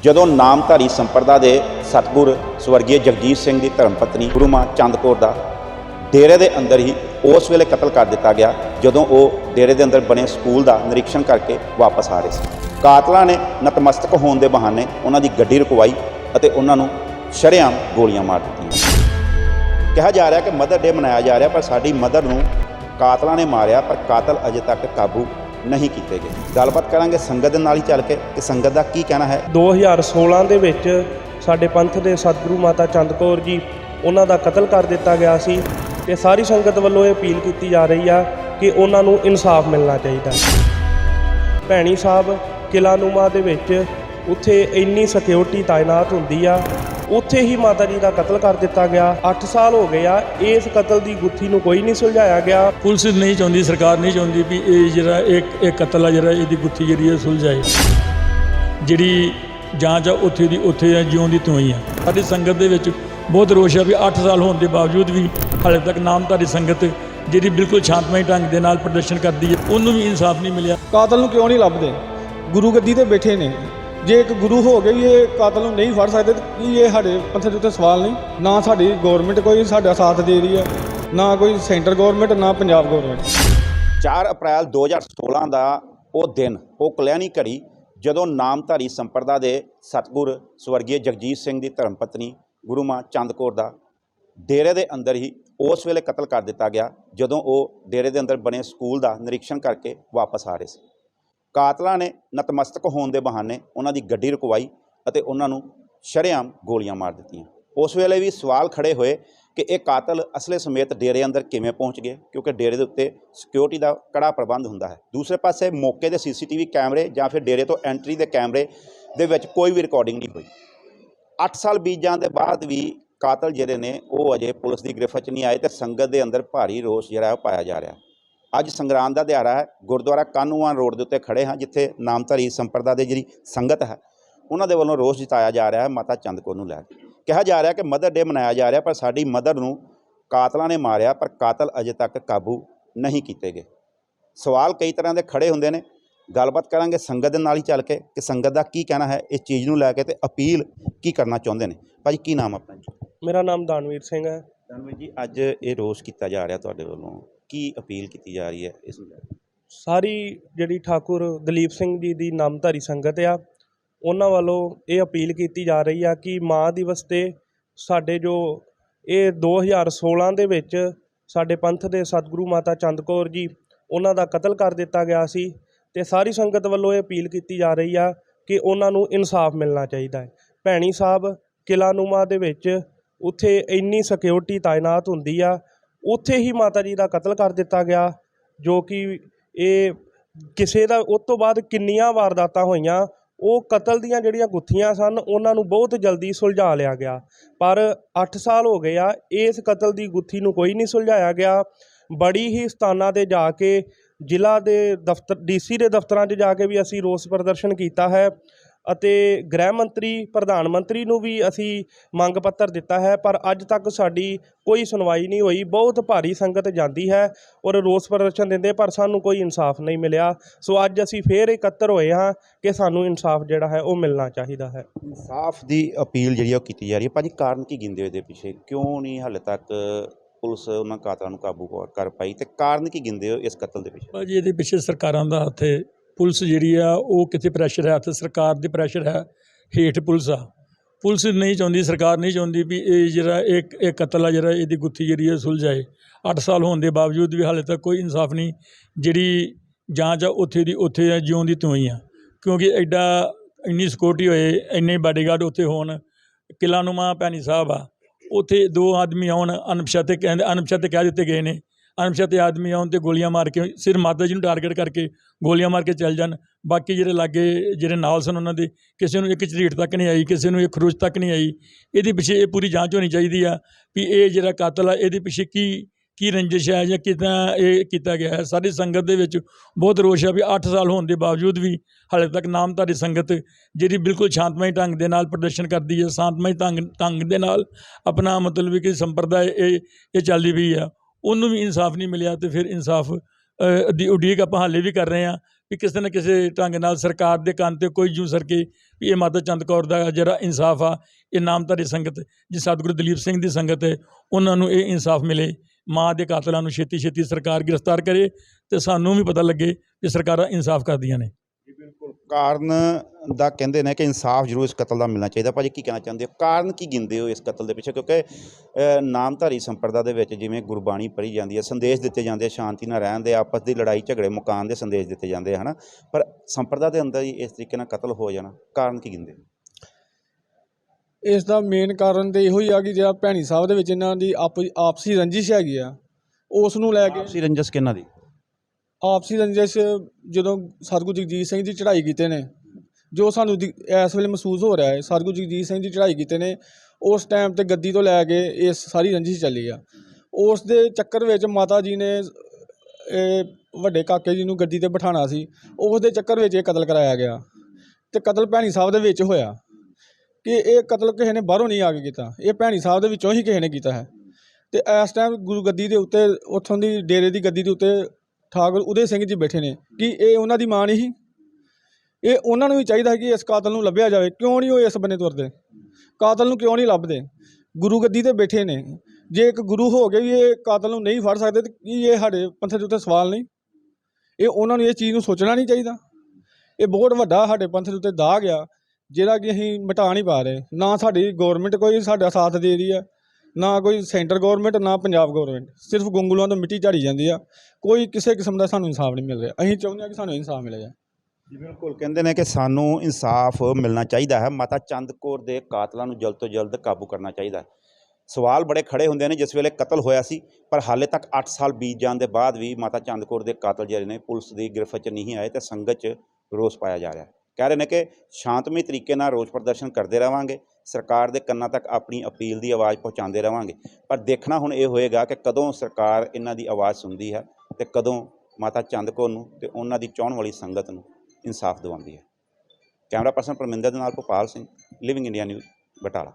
ਜਦੋਂ ਨਾਮਧਾਰੀ ਸੰਪਰਦਾ ਦੇ ਸਤਿਗੁਰ ਸਵਰਗੀ ਜਗਜੀਤ ਸਿੰਘ ਦੀ ਧਰਮ ਪਤਨੀ ਗੁਰੂ ਮਾਂ ਚੰਦ ਕੌਰ ਦਾ ਡੇਰੇ ਦੇ ਅੰਦਰ ਹੀ ਉਸ ਵੇਲੇ ਕਤਲ ਕਰ ਦਿੱਤਾ ਗਿਆ, ਜਦੋਂ ਉਹ ਡੇਰੇ ਦੇ ਅੰਦਰ ਬਣੇ ਸਕੂਲ ਦਾ ਨਿਰੀਖਣ ਕਰਕੇ ਵਾਪਸ ਆ ਰਹੇ ਸੀ। ਕਾਤਲਾਂ ਨੇ ਨਤਮਸਤਕ ਹੋਣ ਦੇ ਬਹਾਨੇ ਉਹਨਾਂ ਦੀ ਗੱਡੀ ਰੁਕਵਾਈ ਅਤੇ ਉਹਨਾਂ ਨੂੰ ਸ਼ਰੇਆਮ ਗੋਲੀਆਂ ਮਾਰ ਦਿੱਤੀਆਂ। ਕਿਹਾ ਜਾ ਰਿਹਾ ਕਿ ਮਦਰ ਡੇ ਮਨਾਇਆ ਜਾ ਰਿਹਾ, ਪਰ ਸਾਡੀ ਮਦਰ ਨੂੰ ਕਾਤਲਾਂ ਨੇ ਮਾਰਿਆ, ਪਰ ਕਾਤਲ ਅਜੇ ਤੱਕ ਕਾਬੂ ਨਹੀਂ ਕੀਤੇ ਗਏ। ਗੱਲਬਾਤ ਕਰਾਂਗੇ ਸੰਗਤ ਦੇ ਨਾਲ ਹੀ ਚੱਲ ਕੇ ਕਿ ਸੰਗਤ ਦਾ ਕੀ ਕਹਿਣਾ ਹੈ। 2016 ਦੇ ਵਿੱਚ ਸਾਡੇ ਪੰਥ ਦੇ ਸਤਿਗੁਰੂ ਮਾਤਾ ਚੰਦ ਕੌਰ ਜੀ ਉਹਨਾਂ ਦਾ ਕਤਲ ਕਰ ਦਿੱਤਾ ਗਿਆ ਸੀ ਤੇ ਸਾਰੀ ਸੰਗਤ ਵੱਲੋਂ ਇਹ ਅਪੀਲ ਕੀਤੀ ਜਾ ਰਹੀ ਆ ਕਿ ਉਹਨਾਂ ਨੂੰ ਇਨਸਾਫ ਮਿਲਣਾ ਚਾਹੀਦਾ। ਭੈਣੀ ਸਾਹਿਬ, ਕਿਲਾ ਨੂਮਾ ਦੇ ਵਿੱਚ ਉੱਥੇ ਇੰਨੀ ਸਿਕਿਉਰਿਟੀ ਤਾਇਨਾਤ ਹੁੰਦੀ ਆ ਉੱਥੇ ਹੀ ਮਾਤਾ ਜੀ ਦਾ ਕਤਲ ਕਰ ਦਿੱਤਾ ਗਿਆ। 8 ਸਾਲ ਹੋ ਗਏ ਆ ਇਸ ਕਤਲ ਦੀ ਗੁੱਥੀ ਨੂੰ ਕੋਈ ਨਹੀਂ ਸੁਲਝਾਇਆ ਗਿਆ। ਪੁਲਿਸ ਨਹੀਂ ਚਾਹੁੰਦੀ ਸਰਕਾਰ ਨਹੀਂ ਚਾਹੁੰਦੀ ਵੀ ਇਹ ਜਿਹੜਾ ਇੱਕ ਇਹ ਕਤਲ ਆ ਜਿਹੜਾ ਇਹਦੀ ਗੁੱਥੀ ਜਿਹੜੀ ਹੈ ਸੁਲਝਾਏ। ਜਿਹੜੀ ਜਾਂਚ ਆ ਉੱਥੇ ਦੀ ਉੱਥੇ ਆ ਜਿਉਂ ਦੀ ਤਿਉਂ ਹੀ ਆ। ਸਾਡੀ ਸੰਗਤ ਦੇ ਵਿੱਚ ਬਹੁਤ ਰੋਸ਼ ਆ ਵੀ 8 ਸਾਲ ਹੋਣ ਦੇ ਬਾਵਜੂਦ ਵੀ ਹਾਲੇ ਤੱਕ ਨਾਮਧਾਰੀ ਸੰਗਤ ਜਿਹੜੀ ਬਿਲਕੁਲ ਸ਼ਾਂਤਮਈ ਢੰਗ ਦੇ ਨਾਲ ਪ੍ਰਦਰਸ਼ਨ ਕਰਦੀ ਹੈ ਉਹਨੂੰ ਵੀ ਇਨਸਾਫ ਨਹੀਂ ਮਿਲਿਆ। ਕਾਤਲ ਨੂੰ ਕਿਉਂ ਨਹੀਂ ਲੱਭਦੇ? ਗੁਰੂ ਗੱਦੀ ਤੇ ਬੈਠੇ ਨੇ। ਜੇ ਇੱਕ ਗੁਰੂ ਹੋ ਕੇ ਵੀ ਇਹ ਕਾਤਲ ਨੂੰ ਨਹੀਂ ਫੜ ਸਕਦੇ, ਤਾਂ ਕੀ ਇਹ ਸਾਡੇ ਪੰਥ ਦੇ ਉੱਤੇ ਸਵਾਲ ਨਹੀਂ? ਨਾ ਸਾਡੀ ਗਵਰਨਮੈਂਟ ਕੋਈ ਸਾਡਾ ਸਾਥ ਦੇ ਰਹੀ ਹੈ, ਨਾ ਕੋਈ ਸੈਂਟਰ ਗਵਰਨਮੈਂਟ ਨਾ ਪੰਜਾਬ ਗਵਰਨਮੈਂਟ 4 ਅਪ੍ਰੈਲ 2016 ਦਾ ਉਹ ਦਿਨ, ਉਹ ਕਲਿਆਣੀ ਘੜੀ, ਜਦੋਂ ਨਾਮਧਾਰੀ ਸੰਪਰਦਾ ਦੇ ਸਤਿਗੁਰ ਸਵਰਗੀ ਜਗਜੀਤ ਸਿੰਘ ਦੀ ਧਰਮ ਪਤਨੀ ਗੁਰੂ ਮਾਂ ਚੰਦ ਕੌਰ ਦਾ ਡੇਰੇ ਦੇ ਅੰਦਰ ਹੀ ਉਸ ਵੇਲੇ ਕਤਲ ਕਰ ਦਿੱਤਾ ਗਿਆ, ਜਦੋਂ ਉਹ ਡੇਰੇ ਦੇ ਅੰਦਰ ਬਣੇ ਸਕੂਲ ਦਾ ਨਿਰੀਖਣ ਕਰਕੇ ਵਾਪਸ ਆ ਰਹੇ ਸੀ। ਕਾਤਲਾਂ ਨੇ ਨਤਮਸਤਕ ਹੋਣ ਦੇ ਬਹਾਨੇ ਉਹਨਾਂ ਦੀ ਗੱਡੀ ਰੁਕਵਾਈ ਅਤੇ ਉਹਨਾਂ ਨੂੰ ਸ਼ਰੇਆਮ ਗੋਲੀਆਂ ਮਾਰ ਦਿੱਤੀਆਂ। ਉਸ ਵੇਲੇ ਵੀ ਸਵਾਲ ਖੜੇ ਹੋਏ ਕਿ ਇਹ ਕਾਤਲ ਅਸਲੇ ਸਮੇਤ ਡੇਰੇ ਅੰਦਰ ਕਿਵੇਂ ਪਹੁੰਚ ਗਏ, ਕਿਉਂਕਿ ਡੇਰੇ ਦੇ ਉੱਤੇ ਸਿਕਿਉਰਿਟੀ ਦਾ ਕੜਾ ਪ੍ਰਬੰਧ ਹੁੰਦਾ ਹੈ। ਦੂਸਰੇ ਪਾਸੇ ਮੌਕੇ ਦੇ ਸੀਸੀਟੀਵੀ ਕੈਮਰੇ ਜਾਂ ਫਿਰ ਡੇਰੇ ਤੋਂ ਐਂਟਰੀ ਦੇ ਕੈਮਰੇ ਦੇ ਵਿੱਚ ਕੋਈ ਵੀ ਰਿਕਾਰਡਿੰਗ ਨਹੀਂ ਹੋਈ। 8 ਸਾਲ ਬੀਤ ਜਾਣ ਦੇ ਬਾਅਦ ਵੀ ਕਾਤਲ ਜਿਹੜੇ ਨੇ, ਉਹ ਅਜੇ ਪੁਲਿਸ ਦੀ ਗ੍ਰਿਫਤ 'ਚ ਨਹੀਂ ਆਏ ਤੇ ਸੰਗਤ ਦੇ ਅੰਦਰ ਭਾਰੀ ਰੋਸ ਜਿਹੜਾ ਉਹ ਪਾਇਆ ਜਾ ਰਿਹਾ। ਅੱਜ ਸੰਗਰਾਂਦ ਦਾ ਦਿਹਾੜਾ ਹੈ। ਗੁਰਦੁਆਰਾ ਕਾਨੂੰਵਾਨ ਰੋਡ ਦੇ ਉੱਤੇ ਖੜੇ ਹਾਂ ਜਿੱਥੇ ਨਾਮਧਾਰੀ ਸੰਪਰਦਾ ਦੇ ਜਿਹੜੀ ਸੰਗਤ ਹੈ ਉਹਨਾਂ ਦੇ ਵੱਲੋਂ ਰੋਸ ਜਤਾਇਆ ਜਾ ਰਿਹਾ ਹੈ ਮਾਤਾ ਚੰਦ ਕੌਰ ਨੂੰ ਲੈ ਕੇ। ਕਿਹਾ ਜਾ ਰਿਹਾ ਕਿ ਮਦਰ ਡੇ ਮਨਾਇਆ ਜਾ ਰਿਹਾ ਪਰ ਸਾਡੀ ਮਦਰ ਨੂੰ ਕਾਤਲਾਂ ਨੇ ਮਾਰਿਆ ਪਰ ਕਾਤਲ ਅਜੇ ਤੱਕ ਕਾਬੂ ਨਹੀਂ ਕੀਤੇ ਗਏ। ਸਵਾਲ ਕਈ ਤਰ੍ਹਾਂ ਦੇ ਖੜੇ ਹੁੰਦੇ ਨੇ। ਗੱਲਬਾਤ ਕਰਾਂਗੇ ਸੰਗਤ ਦੇ ਨਾਲ ਹੀ ਚੱਲ ਕੇ ਕਿ ਸੰਗਤ ਦਾ ਕੀ ਕਹਿਣਾ ਹੈ ਇਸ ਚੀਜ਼ ਨੂੰ ਲੈ ਕੇ ਤੇ ਅਪੀਲ ਕੀ ਕਰਨਾ ਚਾਹੁੰਦੇ ਨੇ। ਭਾਜੀ ਕੀ ਨਾਮ ਆਪਣਾ ਜੀ? ਮੇਰਾ ਨਾਮ ਦਾਨਵੀਰ ਸਿੰਘ ਹੈ। ਧੰਨਵਾਦ ਜੀ ਅੱਜ ਇਹ ਰੋਸ ਕੀਤਾ ਜਾ ਰਿਹਾ ਤੁਹਾਡੇ ਵੱਲੋਂ। ਕੀ ਅਪੀਲ ਕੀਤੀ ਜਾ ਰਹੀ ਹੈ ਇਸ ਨੂੰ ਲੈ ਕੇ? ਸਾਰੀ ਜਿਹੜੀ ਠਾਕੁਰ ਦਲੀਪ ਸਿੰਘ ਜੀ ਦੀ ਨਾਮਧਾਰੀ ਸੰਗਤ ਆ, ਉਹਨਾਂ ਵੱਲੋਂ ਇਹ ਅਪੀਲ ਕੀਤੀ ਜਾ ਰਹੀ ਆ ਕਿ ਮਾਂ ਦਿਵਸ ਤੇ ਸਾਡੇ ਜੋ ਇਹ 2016 ਦੇ ਵਿੱਚ ਸਾਡੇ ਪੰਥ ਦੇ ਸਤਿਗੁਰੂ ਮਾਤਾ ਚੰਦ ਕੌਰ ਜੀ, ਉਹਨਾਂ ਦਾ ਕਤਲ ਕਰ ਦਿੱਤਾ ਗਿਆ ਸੀ ਤੇ ਸਾਰੀ ਸੰਗਤ ਵੱਲੋਂ ਇਹ ਅਪੀਲ ਕੀਤੀ ਜਾ ਰਹੀ ਆ ਕਿ ਉਹਨਾਂ ਨੂੰ ਇਨਸਾਫ ਮਿਲਣਾ ਚਾਹੀਦਾ ਹੈ। ਭੈਣੀ ਸਾਹਿਬ ਕਿਲਾ ਨੂਮਾ ਦੇ ਵਿੱਚ ਉੱਥੇ ਇੰਨੀ ਸਿਕਿਉਰਿਟੀ ਤਾਇਨਾਤ ਹੁੰਦੀ ਆ ਉੱਥੇ ਹੀ ਮਾਤਾ ਜੀ ਦਾ ਕਤਲ ਕਰ ਦਿੱਤਾ ਗਿਆ, ਜੋ ਕਿ ਇਹ ਕਿਸੇ ਦਾ, ਉਸ ਤੋਂ ਬਾਅਦ ਕਿੰਨੀਆਂ ਵਾਰਦਾਤਾਂ ਹੋਈਆਂ, ਉਹ ਕਤਲ ਦੀਆਂ ਜਿਹੜੀਆਂ ਗੁੱਥੀਆਂ ਸਨ, ਉਹਨਾਂ ਨੂੰ ਬਹੁਤ ਜਲਦੀ ਸੁਲਝਾ ਲਿਆ ਗਿਆ। ਪਰ 8 ਸਾਲ ਹੋ ਗਏ ਆ, ਇਸ ਕਤਲ ਦੀ ਗੁੱਥੀ ਨੂੰ ਕੋਈ ਨਹੀਂ ਸੁਲਝਾਇਆ ਗਿਆ। ਬੜੀ ਹੀ ਸਥਾਨਾਂ ਤੇ ਜਾ ਕੇ, ਜ਼ਿਲ੍ਹਾ ਦੇ ਦਫ਼ਤਰ, ਡੀਸੀ ਦੇ ਦਫ਼ਤਰਾਂ 'ਚ ਜਾ ਕੇ ਵੀ ਅਸੀਂ ਰੋਸ ਪ੍ਰਦਰਸ਼ਨ ਕੀਤਾ ਹੈ। ਅਤੇ ਗ੍ਰਹਿ ਮੰਤਰੀ ਪ੍ਰਧਾਨ ਮੰਤਰੀ ਨੂੰ ਵੀ ਅਸੀਂ ਮੰਗ ਪੱਤਰ ਦਿੱਤਾ ਹੈ ਪਰ ਅੱਜ ਤੱਕ ਸਾਡੀ ਕੋਈ ਸੁਣਵਾਈ ਨਹੀਂ ਹੋਈ। ਬਹੁਤ ਭਾਰੀ ਸੰਗਤ ਜਾਂਦੀ ਹੈ ਔਰ ਰੋਸ ਪ੍ਰਦਰਸ਼ਨ ਦਿੰਦੇ ਪਰ ਸਾਨੂੰ ਕੋਈ ਇਨਸਾਫ ਨਹੀਂ ਮਿਲਿਆ। ਸੋ ਅੱਜ ਅਸੀਂ ਫੇਰ ਇਕੱਤਰ ਹੋਏ ਹਾਂ ਕਿ ਸਾਨੂੰ ਇਨਸਾਫ ਜਿਹੜਾ ਹੈ ਉਹ ਮਿਲਣਾ ਚਾਹੀਦਾ ਹੈ। ਇਨਸਾਫ ਦੀ ਅਪੀਲ ਜਿਹੜੀ ਆ ਉਹ ਕੀਤੀ ਜਾ ਰਹੀ ਹੈ। ਭਾਜੀ ਕਾਰਨ ਕੀ ਗਿੰਦੇ ਇਹਦੇ ਪਿੱਛੇ? ਕਿਉਂ ਨਹੀਂ ਹਾਲੇ ਤੱਕ ਪੁਲਿਸ ਉਹਨਾਂ ਕਾਤਲਾਂ ਨੂੰ ਕਾਬੂ ਕਰ- ਕਰ ਪਾਈ? ਤੇ ਕਾਰਨ ਕੀ ਗਿੰਦੇ ਹੋ ਇਸ ਕਤਲ ਦੇ ਪਿੱਛੇ? ਭਾਜੀ ਇਹਦੇ ਪਿੱਛੇ ਸਰਕਾਰਾਂ ਦਾ ਹੱਥ ਹੈ ਪੁਲਿਸ ਜਿਹੜੀ ਆ, ਉਹ ਕਿਤੇ ਪ੍ਰੈਸ਼ਰ ਹੈ? ਹੱਥ ਸਰਕਾਰ ਦੇ ਪ੍ਰੈਸ਼ਰ ਹੈ, ਹੇਠ ਪੁਲਿਸ ਆ। ਪੁਲਿਸ ਨਹੀਂ ਚਾਹੁੰਦੀ, ਸਰਕਾਰ ਨਹੀਂ ਚਾਹੁੰਦੀ ਵੀ ਇਹ ਜਿਹੜਾ ਇੱਕ ਇਹ ਕਤਲ ਆ ਜਿਹੜਾ, ਇਹਦੀ ਗੁੱਥੀ ਜਿਹੜੀ ਹੈ ਸੁਲਝਾਏ 8 ਸਾਲ ਹੋਣ ਦੇ ਬਾਵਜੂਦ ਵੀ ਹਾਲੇ ਤੱਕ ਕੋਈ ਇਨਸਾਫ ਨਹੀਂ, ਜਿਹੜੀ ਜਾਂਚ ਆ, ਉੱਥੇ ਦੀ, ਉੱਥੇ ਆ, ਜਿਉਂ ਦੀ ਤਿਉਂ ਹੀ ਆ। ਕਿਉਂਕਿ ਐਡਾ, ਇੰਨੀ ਸਿਕਿਉਰਿਟੀ ਹੋਏ, ਇੰਨੇ ਬਾਡੀਗਾਰਡ ਉੱਥੇ ਹੋਣ ਕਿਲਾ ਨੂਮਾ ਭੈਣੀ ਸਾਹਿਬ ਆ। ਉੱਥੇ ਦੋ ਆਦਮੀ ਆਉਣ, ਅਣਪਛਾਤੇ ਕਹਿੰਦੇ, ਅਣਪਛਾਤੇ ਕਹਿ ਦਿੱਤੇ ਗਏ ਨੇ। ਅਣਪਛਾਤੇ ਆਦਮੀ ਆਉਣ ਤੇ ਗੋਲੀਆਂ ਮਾਰ ਕੇ ਸਿਰ ਮਾਤਾ ਜੀ ਨੂੰ ਟਾਰਗੇਟ ਕਰਕੇ ਗੋਲੀਆਂ ਮਾਰ ਕੇ ਚੱਲ ਜਾਣ। ਬਾਕੀ ਜਿਹੜੇ ਲਾਗੇ ਜਿਹੜੇ ਨਾਲ ਸਨ ਉਹਨਾਂ ਦੇ, ਕਿਸੇ ਨੂੰ ਇੱਕ ਝਰੀਟ ਤੱਕ ਨਹੀਂ ਆਈ, ਕਿਸੇ ਨੂੰ ਇੱਕ ਖਰੋਚ ਤੱਕ ਨਹੀਂ ਆਈ। ਇਹਦੀ ਪਿੱਛੇ ਇਹ ਪੂਰੀ ਜਾਂਚ ਹੋਣੀ ਚਾਹੀਦੀ ਆ ਵੀ ਇਹ ਜਿਹੜਾ ਕਾਤਲ ਆ, ਇਹਦੇ ਪਿੱਛੇ ਕੀ ਕੀ ਰੰਜਿਸ਼ ਹੈ ਜਾਂ ਕਿਦਾਂ ਇਹ ਕੀਤਾ ਗਿਆ ਹੈ। ਸਾਰੀ ਸੰਗਤ ਦੇ ਵਿੱਚ ਬਹੁਤ ਰੋਸ਼ ਹੈ ਵੀ 8 ਸਾਲ ਹੋਣ ਦੇ ਬਾਵਜੂਦ ਵੀ ਹਾਲੇ ਤੱਕ ਨਾਮਧਾਰੀ ਸੰਗਤ ਜਿਹੜੀ ਬਿਲਕੁਲ ਸ਼ਾਂਤਮਈ ਢੰਗ ਦੇ ਨਾਲ ਪ੍ਰਦਰਸ਼ਨ ਕਰਦੀ ਹੈ, ਸ਼ਾਂਤਮਈ ਢੰਗ ਢੰਗ ਦੇ ਨਾਲ ਆਪਣਾ ਮਤਲਬ ਕਿ ਸੰਪਰਦਾ ਇਹ ਇਹ ਚੱਲਦੀ ਪਈ ਆ। ਉਹਨੂੰ ਵੀ ਇਨਸਾਫ ਨਹੀਂ ਮਿਲਿਆ ਤੇ ਫਿਰ ਇਨਸਾਫ ਦੀ ਉਡੀਕ ਆਪਾਂ ਹਾਲੇ ਵੀ ਕਰ ਰਹੇ ਹਾਂ ਵੀ ਕਿਸੇ ਨਾ ਕਿਸੇ ਢੰਗ ਨਾਲ ਸਰਕਾਰ ਦੇ ਕੰਨ ਤੇ ਕੋਈ ਜੂ ਸਰ ਕੇ ਵੀ ਇਹ ਮਾਤਾ ਚੰਦ ਕੌਰ ਦਾ ਜਿਹੜਾ ਇਨਸਾਫ ਆ, ਇਹ ਨਾਮਧਾਰੀ ਸੰਗਤ ਜੀ ਸਤਿਗੁਰੂ ਦਲੀਪ ਸਿੰਘ ਦੀ ਸੰਗਤ ਹੈ, ਉਹਨਾਂ ਨੂੰ ਇਹ ਇਨਸਾਫ ਮਿਲੇ। ਮਾਂ ਦੇ ਕਾਤਲਾਂ ਨੂੰ ਛੇਤੀ ਛੇਤੀ ਸਰਕਾਰ ਗ੍ਰਿਫਤਾਰ ਕਰੇ ਤੇ ਸਾਨੂੰ ਵੀ ਪਤਾ ਲੱਗੇ ਕਿ ਸਰਕਾਰਾਂ ਇਨਸਾਫ ਕਰਦੀਆਂ ਨੇ। ਬਿਲਕੁਲ। ਕਾਰਨ ਦਾ ਕਹਿੰਦੇ ਨੇ ਕਿ ਇਨਸਾਫ ਜ਼ਰੂਰ ਇਸ ਕਤਲ ਦਾ ਮਿਲਣਾ ਚਾਹੀਦਾ। ਭਾਜੀ ਕੀ ਕਹਿਣਾ ਚਾਹੁੰਦੇ ਹੋ? ਕਾਰਨ ਕੀ ਗਿੰਦੇ ਹੋ ਇਸ ਕਤਲ ਦੇ ਪਿੱਛੇ? ਕਿਉਂਕਿ ਨਾਮਧਾਰੀ ਸੰਪਰਦਾ ਦੇ ਵਿੱਚ ਜਿਵੇਂ ਗੁਰਬਾਣੀ ਪੜ੍ਹੀ ਜਾਂਦੀ ਹੈ ਸੰਦੇਸ਼ ਦਿੱਤੇ ਜਾਂਦੇ ਆ ਸ਼ਾਂਤੀ ਨਾਲ ਰਹਿਣ ਦੇ ਆਪਸ ਦੀ ਲੜਾਈ ਝਗੜੇ ਮੁਕਾਉਣ ਦੇ ਸੰਦੇਸ਼ ਦਿੱਤੇ ਜਾਂਦੇ ਹਨਾ? ਪਰ ਸੰਪਰਦਾ ਦੇ ਅੰਦਰ ਹੀ ਇਸ ਤਰੀਕੇ ਨਾਲ ਕਤਲ ਹੋ ਜਾਣਾ ਕਾਰਨ ਕੀ ਗਿੰਦੇ ਇਸ ਦਾ ਮੇਨ ਕਾਰਨ ਤੇ ਇਹੋ ਹੀ ਆ ਕਿ ਜਿਹੜਾ ਭੈਣੀ ਸਾਹਿਬ ਦੇ ਵਿੱਚ ਇਹਨਾਂ ਦੀ ਆਪ ਆਪਸੀ ਰੰਜਿਸ਼ ਹੈਗੀ ਆ ਉਸ ਨੂੰ ਲੈ ਕੇ ਆਪਸੀ ਰੰਜਸ ਕਿਹਨਾਂ ਦੀ? ਆਪਸੀ ਰੰਜਿਸ਼ ਜਦੋਂ ਸਤਿਗੁਰੂ ਜਗਜੀਤ ਸਿੰਘ ਜੀ ਚੜ੍ਹਾਈ ਕੀਤੇ ਨੇ, ਜੋ ਸਾਨੂੰ ਦਿ- ਇਸ ਵੇਲੇ ਮਹਿਸੂਸ ਹੋ ਰਿਹਾ ਹੈ, ਸਤਿਗੁਰੂ ਜਗਜੀਤ ਸਿੰਘ ਜੀ ਚੜ੍ਹਾਈ ਕੀਤੇ ਨੇ, ਉਸ ਟਾਈਮ ਤੇ ਗੱਦੀ ਤੋਂ ਲੈ ਕੇ ਇਸ ਸਾਰੀ ਰੰਜਿਸ਼ ਚੱਲੀ ਆ। ਉਸ ਦੇ ਚੱਕਰ ਵਿੱਚ ਮਾਤਾ ਜੀ ਨੇ ਇਹ ਵੱਡੇ ਕਾਕੇ ਜੀ ਨੂੰ ਗੱਦੀ ਤੇ ਬਿਠਾਉਣਾ ਸੀ, ਉਸ ਦੇ ਚੱਕਰ ਵਿੱਚ ਇਹ ਕਤਲ ਕਰਾਇਆ ਗਿਆ ਤੇ ਕਤਲ ਭੈਣੀ ਸਾਹਿਬ ਦੇ ਵਿੱਚ ਹੋਇਆ ਕਿ ਇਹ ਕਤਲ ਕਿਸੇ ਨੇ ਬਾਹਰੋਂ ਨਹੀਂ ਆ ਕੇ ਕੀਤਾ, ਇਹ ਭੈਣੀ ਸਾਹਿਬ ਦੇ ਵਿੱਚੋਂ ਹੀ ਕਿਸੇ ਨੇ ਕੀਤਾ ਹੈ। ਤੇ ਇਸ ਟਾਈਮ ਗੁਰੂ ਗੱਦੀ ਦੇ ਉੱਤੇ, ਉੱਥੋਂ ਦੀ ਡੇਰੇ ਦੀ ਗੱਦੀ ਦੇ ਉੱਤੇ ਠਾਕੁਰ ਉਦੇ ਸਿੰਘ ਜੀ ਬੈਠੇ ਨੇ ਕਿ ਇਹ ਉਹਨਾਂ ਦੀ ਮਾਂ ਨਹੀਂ ਸੀ? ਇਹ ਉਹਨਾਂ ਨੂੰ ਵੀ ਚਾਹੀਦਾ ਹੈ ਕਿ ਇਸ ਕਾਤਲ ਨੂੰ ਲੱਭਿਆ ਜਾਵੇ। ਕਿਉਂ ਨਹੀਂ ਉਹ ਇਸ ਬੰਨੇ ਤੁਰਦੇ? ਕਾਤਲ ਨੂੰ ਕਿਉਂ ਨਹੀਂ ਲੱਭਦੇ? ਗੁਰੂ ਗੱਦੀ ਤੇ ਬੈਠੇ ਨੇ। ਜੇ ਇੱਕ ਗੁਰੂ ਹੋ ਕੇ ਵੀ ਇਹ ਕਾਤਲ ਨੂੰ ਨਹੀਂ ਫੜ ਸਕਦੇ ਤੇ ਕੀ ਇਹ ਸਾਡੇ ਪੰਥ ਦੇ ਉੱਤੇ ਸਵਾਲ ਨਹੀਂ? ਇਹ ਉਹਨਾਂ ਨੂੰ ਇਹ ਚੀਜ਼ ਨੂੰ ਸੋਚਣਾ ਨਹੀਂ ਚਾਹੀਦਾ। ਇਹ ਬਹੁਤ ਵੱਡਾ ਸਾਡੇ ਪੰਥ ਦੇ ਉੱਤੇ ਦਾਗ ਆ, ਜਿਹੜਾ ਕਿ ਅਸੀਂ ਮਿਟਾ ਨਹੀਂ ਪਾ ਰਹੇ। ਨਾ ਸਾਡੀ ਗਵਰਨਮੈਂਟ ਕੋਈ ਸਾਡਾ ਸਾਥ ਦੇ ਰਹੀ ਹੈ ਨਾ ਕੋਈ ਸੈਂਟਰ ਗਵਰਨਮੈਂਟ ਨਾ ਪੰਜਾਬ ਗਵਰਨਮੈਂਟ ਸਿਰਫ ਗੁੰਗਲੂਆਂ ਤੋਂ ਮਿੱਟੀ ਝਾੜੀ ਜਾਂਦੀ ਆ। ਕੋਈ ਕਿਸੇ ਕਿਸਮ ਦਾ ਸਾਨੂੰ ਇਨਸਾਫ ਨਹੀਂ ਮਿਲ ਰਿਹਾ। ਅਸੀਂ ਚਾਹੁੰਦੇ ਹਾਂ ਕਿ ਸਾਨੂੰ ਇਨਸਾਫ ਮਿਲੇ ਜਾਏ। ਜੀ, ਬਿਲਕੁਲ। ਕਹਿੰਦੇ ਨੇ ਕਿ ਸਾਨੂੰ ਇਨਸਾਫ ਮਿਲਣਾ ਚਾਹੀਦਾ ਹੈ। ਮਾਤਾ ਚੰਦ ਕੌਰ ਦੇ ਕਾਤਲਾਂ ਨੂੰ ਜਲਦ ਤੋਂ ਜਲਦ ਕਾਬੂ ਕਰਨਾ ਚਾਹੀਦਾ ਹੈ। ਸਵਾਲ ਬੜੇ ਖੜੇ ਹੁੰਦੇ ਨੇ, ਜਿਸ ਵੇਲੇ ਕਤਲ ਹੋਇਆ ਸੀ, ਪਰ ਹਾਲੇ ਤੱਕ 8 ਸਾਲ ਬੀਤ ਜਾਣ ਦੇ ਬਾਅਦ ਵੀ ਮਾਤਾ ਚੰਦ ਕੌਰ ਦੇ ਕਾਤਲ ਜਿਹੜੇ ਨੇ, ਪੁਲਿਸ ਦੀ ਗ੍ਰਿਫਤ 'ਚ ਨਹੀਂ ਆਏ ਤੇ ਸੰਗਤ 'ਚ ਰੋਸ ਪਾਇਆ ਜਾ ਰਿਹਾ ਕਹਿ ਰਹੇ ਨੇ ਕਿ ਸ਼ਾਂਤਮਈ ਤਰੀਕੇ ਨਾਲ ਰੋਸ ਪ੍ਰਦਰਸ਼ਨ ਕਰਦੇ ਰਵਾਂਗੇ। ਸਰਕਾਰ ਦੇ ਕੰਨਾਂ ਤੱਕ ਆਪਣੀ ਅਪੀਲ ਦੀ ਆਵਾਜ਼ ਪਹੁੰਚਾਉਂਦੇ ਰਵਾਂਗੇ। ਪਰ ਦੇਖਣਾ ਹੁਣ ਇਹ ਹੋਏਗਾ ਕਿ ਕਦੋਂ ਸਰਕਾਰ ਇਹਨਾਂ ਦੀ ਆਵਾਜ਼ ਸੁਣਦੀ ਹੈ ਤੇ ਕਦੋਂ ਮਾਤਾ ਚੰਦ ਕੌਰ ਨੂੰ ਤੇ ਉਹਨਾਂ ਦੀ ਚਾਹਣ ਵਾਲੀ ਸੰਗਤ ਨੂੰ ਇਨਸਾਫ ਦਿਵਾਉਂਦੀ ਹੈ। ਕੈਮਰਾ ਪਰਸਨ ਪਰਮਿੰਦਰ ਦੇ ਨਾਲ Bhopal Singh living India news Batala.